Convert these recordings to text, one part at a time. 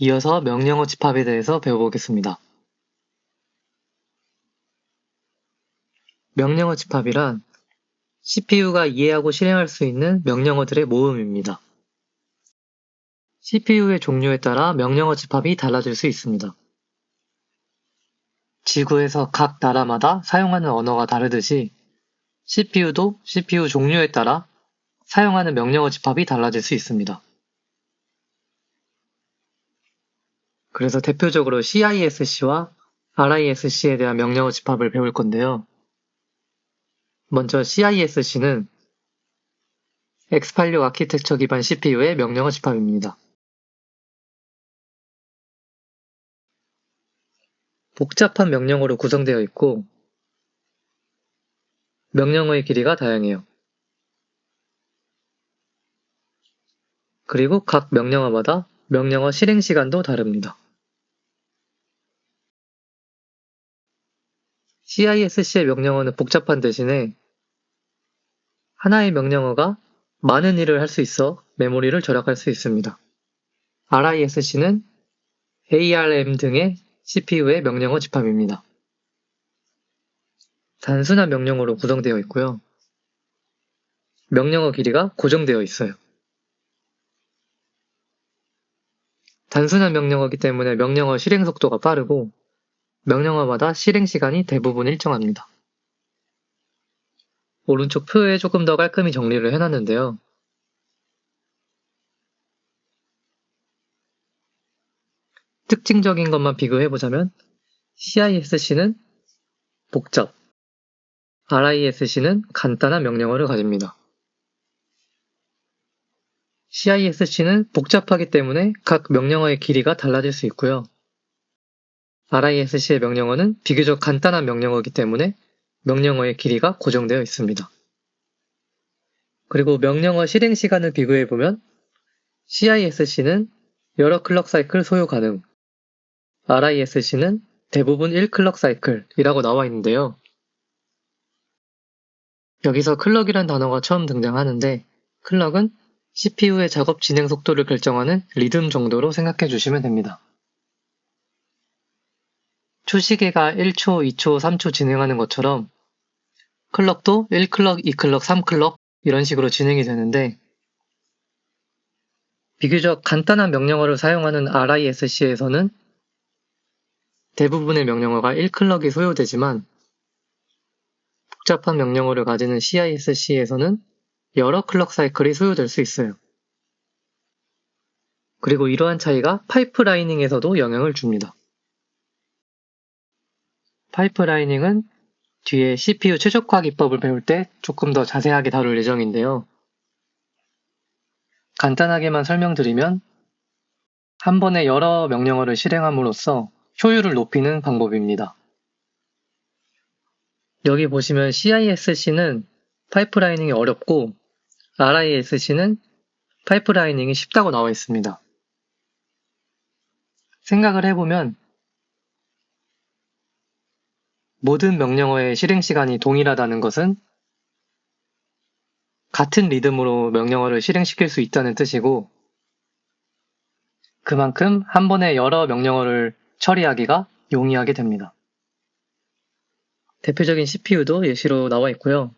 이어서 명령어 집합에 대해서 배워보겠습니다. 명령어 집합이란 CPU가 이해하고 실행할 수 있는 명령어들의 모음입니다. CPU의 종류에 따라 명령어 집합이 달라질 수 있습니다. 지구에서 각 나라마다 사용하는 언어가 다르듯이 CPU도 CPU 종류에 따라 사용하는 명령어 집합이 달라질 수 있습니다. 그래서 대표적으로 CISC와 RISC에 대한 명령어 집합을 배울 건데요. 먼저 CISC는 X86 아키텍처 기반 CPU의 명령어 집합입니다. 복잡한 명령어로 구성되어 있고 명령어의 길이가 다양해요. 그리고 각 명령어마다 명령어 실행 시간도 다릅니다. CISC의 명령어는 복잡한 대신에 하나의 명령어가 많은 일을 할 수 있어 메모리를 절약할 수 있습니다. RISC는 ARM 등의 CPU의 명령어 집합입니다. 단순한 명령어로 구성되어 있고요. 명령어 길이가 고정되어 있어요. 단순한 명령어이기 때문에 명령어 실행 속도가 빠르고 명령어마다 실행 시간이 대부분 일정합니다. 오른쪽 표에 조금 더 깔끔히 정리를 해놨는데요. 특징적인 것만 비교해보자면 CISC는 복잡, RISC는 간단한 명령어를 가집니다. CISC는 복잡하기 때문에 각 명령어의 길이가 달라질 수 있고요. RISC의 명령어는 비교적 간단한 명령어이기 때문에 명령어의 길이가 고정되어 있습니다. 그리고 명령어 실행 시간을 비교해 보면 CISC는 여러 클럭 사이클 소요 가능, RISC는 대부분 1클럭 사이클이라고 나와 있는데요. 여기서 클럭이란 단어가 처음 등장하는데 클럭은 CPU의 작업 진행 속도를 결정하는 리듬 정도로 생각해 주시면 됩니다. 초시계가 1초, 2초, 3초 진행하는 것처럼 클럭도 1클럭, 2클럭, 3클럭 이런 식으로 진행이 되는데 비교적 간단한 명령어를 사용하는 RISC에서는 대부분의 명령어가 1클럭이 소요되지만 복잡한 명령어를 가지는 CISC에서는 여러 클럭 사이클이 소요될 수 있어요. 그리고 이러한 차이가 파이프라이닝에서도 영향을 줍니다. 파이프라이닝은 뒤에 CPU 최적화 기법을 배울 때 조금 더 자세하게 다룰 예정인데요. 간단하게만 설명드리면 한 번에 여러 명령어를 실행함으로써 효율을 높이는 방법입니다. 여기 보시면 CISC는 파이프라이닝이 어렵고 RISC는 파이프라이닝이 쉽다고 나와 있습니다. 생각을 해보면 모든 명령어의 실행 시간이 동일하다는 것은 같은 리듬으로 명령어를 실행시킬 수 있다는 뜻이고 그만큼 한 번에 여러 명령어를 처리하기가 용이하게 됩니다. 대표적인 CPU도 예시로 나와 있고요.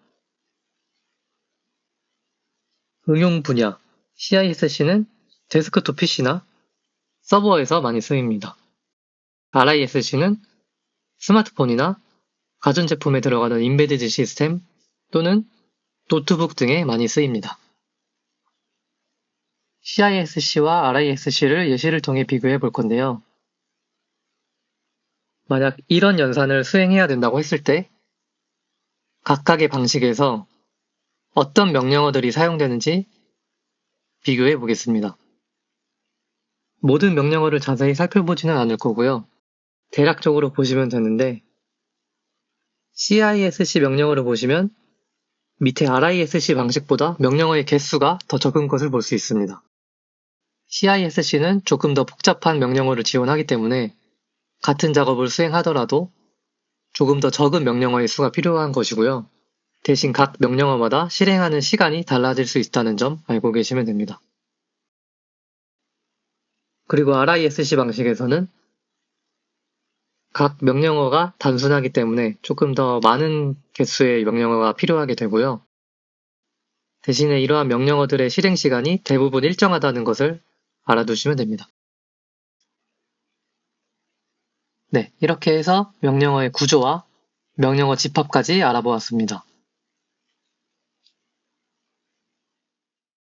응용 분야 CISC는 데스크톱 PC나 서버에서 많이 쓰입니다. RISC는 스마트폰이나 가전제품에 들어가는 인베디드 시스템 또는 노트북 등에 많이 쓰입니다. CISC와 RISC를 예시를 통해 비교해 볼 건데요. 만약 이런 연산을 수행해야 된다고 했을 때 각각의 방식에서 어떤 명령어들이 사용되는지 비교해 보겠습니다. 모든 명령어를 자세히 살펴보지는 않을 거고요. 대략적으로 보시면 되는데 CISC 명령어를 보시면 밑에 RISC 방식보다 명령어의 개수가 더 적은 것을 볼 수 있습니다. CISC는 조금 더 복잡한 명령어를 지원하기 때문에 같은 작업을 수행하더라도 조금 더 적은 명령어의 수가 필요한 것이고요. 대신 각 명령어마다 실행하는 시간이 달라질 수 있다는 점 알고 계시면 됩니다. 그리고 RISC 방식에서는 각 명령어가 단순하기 때문에 조금 더 많은 개수의 명령어가 필요하게 되고요. 대신에 이러한 명령어들의 실행 시간이 대부분 일정하다는 것을 알아두시면 됩니다. 네, 이렇게 해서 명령어의 구조와 명령어 집합까지 알아보았습니다.